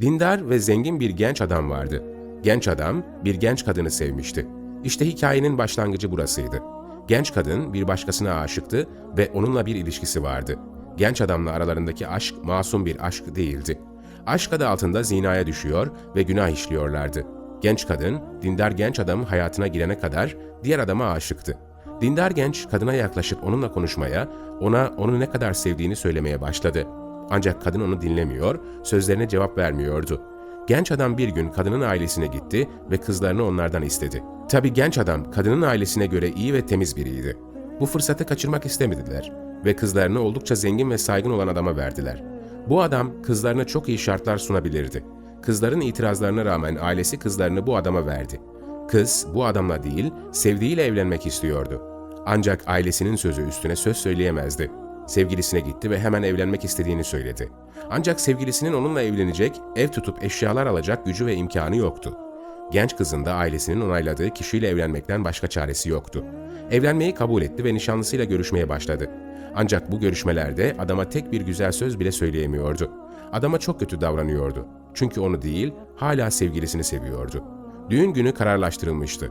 Dindar ve zengin bir genç adam vardı. Genç adam bir genç kadını sevmişti. İşte hikayenin başlangıcı burasıydı. Genç kadın bir başkasına aşıktı ve onunla bir ilişkisi vardı. Genç adamla aralarındaki aşk masum bir aşk değildi. Aşk adı altında zinaya düşüyor ve günah işliyorlardı. Genç kadın, dindar genç adamın hayatına girene kadar diğer adama aşıktı. Dindar genç kadına yaklaşıp onunla konuşmaya, ona onu ne kadar sevdiğini söylemeye başladı. Ancak kadın onu dinlemiyor, sözlerine cevap vermiyordu. Genç adam bir gün kadının ailesine gitti ve kızlarını onlardan istedi. Tabi genç adam kadının ailesine göre iyi ve temiz biriydi. Bu fırsatı kaçırmak istemediler ve kızlarını oldukça zengin ve saygın olan adama verdiler. Bu adam kızlarına çok iyi şartlar sunabilirdi. Kızların itirazlarına rağmen ailesi kızlarını bu adama verdi. Kız bu adamla değil, sevdiğiyle evlenmek istiyordu. Ancak ailesinin sözü üstüne söz söyleyemezdi. Sevgilisine gitti ve hemen evlenmek istediğini söyledi. Ancak sevgilisinin onunla evlenecek, ev tutup eşyalar alacak gücü ve imkanı yoktu. Genç kızın da ailesinin onayladığı kişiyle evlenmekten başka çaresi yoktu. Evlenmeyi kabul etti ve nişanlısıyla görüşmeye başladı. Ancak bu görüşmelerde adama tek bir güzel söz bile söyleyemiyordu. Adama çok kötü davranıyordu. Çünkü onu değil, hala sevgilisini seviyordu. Düğün günü kararlaştırılmıştı.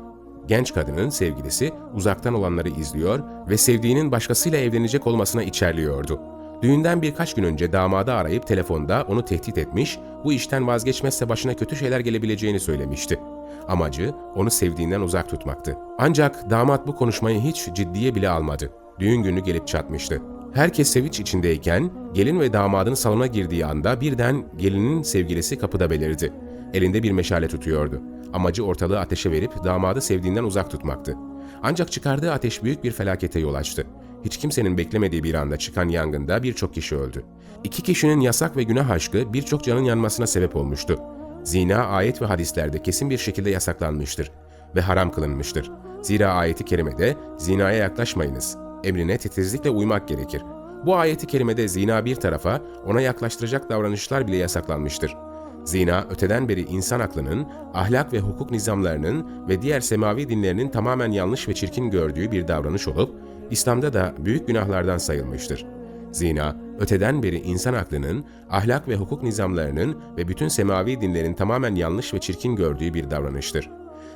Genç kadının sevgilisi uzaktan olanları izliyor ve sevdiğinin başkasıyla evlenecek olmasına içerliyordu. Düğünden birkaç gün önce damadı arayıp telefonda onu tehdit etmiş, bu işten vazgeçmezse başına kötü şeyler gelebileceğini söylemişti. Amacı onu sevdiğinden uzak tutmaktı. Ancak damat bu konuşmayı hiç ciddiye bile almadı. Düğün günü gelip çatmıştı. Herkes sevinç içindeyken gelin ve damadın salona girdiği anda birden gelinin sevgilisi kapıda belirdi. Elinde bir meşale tutuyordu. Amacı ortalığı ateşe verip damadı sevdiğinden uzak tutmaktı. Ancak çıkardığı ateş büyük bir felakete yol açtı. Hiç kimsenin beklemediği bir anda çıkan yangında birçok kişi öldü. İki kişinin yasak ve günah aşkı birçok canın yanmasına sebep olmuştu. Zina ayet ve hadislerde kesin bir şekilde yasaklanmıştır ve haram kılınmıştır. Zira ayeti kerimede zinaya yaklaşmayınız emrine titizlikle uymak gerekir. Bu ayeti kerimede zina bir tarafa ona yaklaştıracak davranışlar bile yasaklanmıştır. Zina öteden beri insan aklının, ahlak ve hukuk nizamlarının ve diğer semavi dinlerinin tamamen yanlış ve çirkin gördüğü bir davranış olup, İslam'da da büyük günahlardan sayılmıştır. Zina, öteden beri insan aklının, ahlak ve hukuk nizamlarının ve bütün semavi dinlerin tamamen yanlış ve çirkin gördüğü bir davranıştır.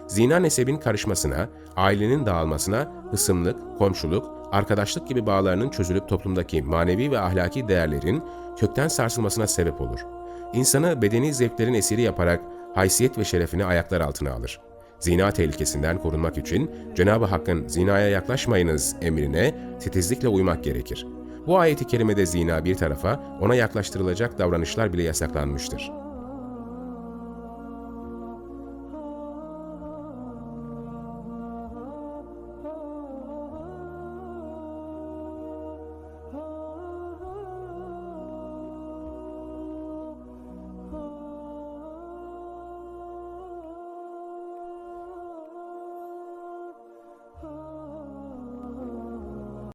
Zina nesebin karışmasına, ailenin dağılmasına, hısımlık, komşuluk, arkadaşlık gibi bağlarının çözülüp toplumdaki manevi ve ahlaki değerlerin kökten sarsılmasına sebep olur. İnsanı bedeni zevklerin esiri yaparak haysiyet ve şerefini ayaklar altına alır. Zina tehlikesinden korunmak için Cenab-ı Hakk'ın zinaya yaklaşmayınız emrine titizlikle uymak gerekir. Bu ayeti kerimede zina bir tarafa ona yaklaştırılacak davranışlar bile yasaklanmıştır.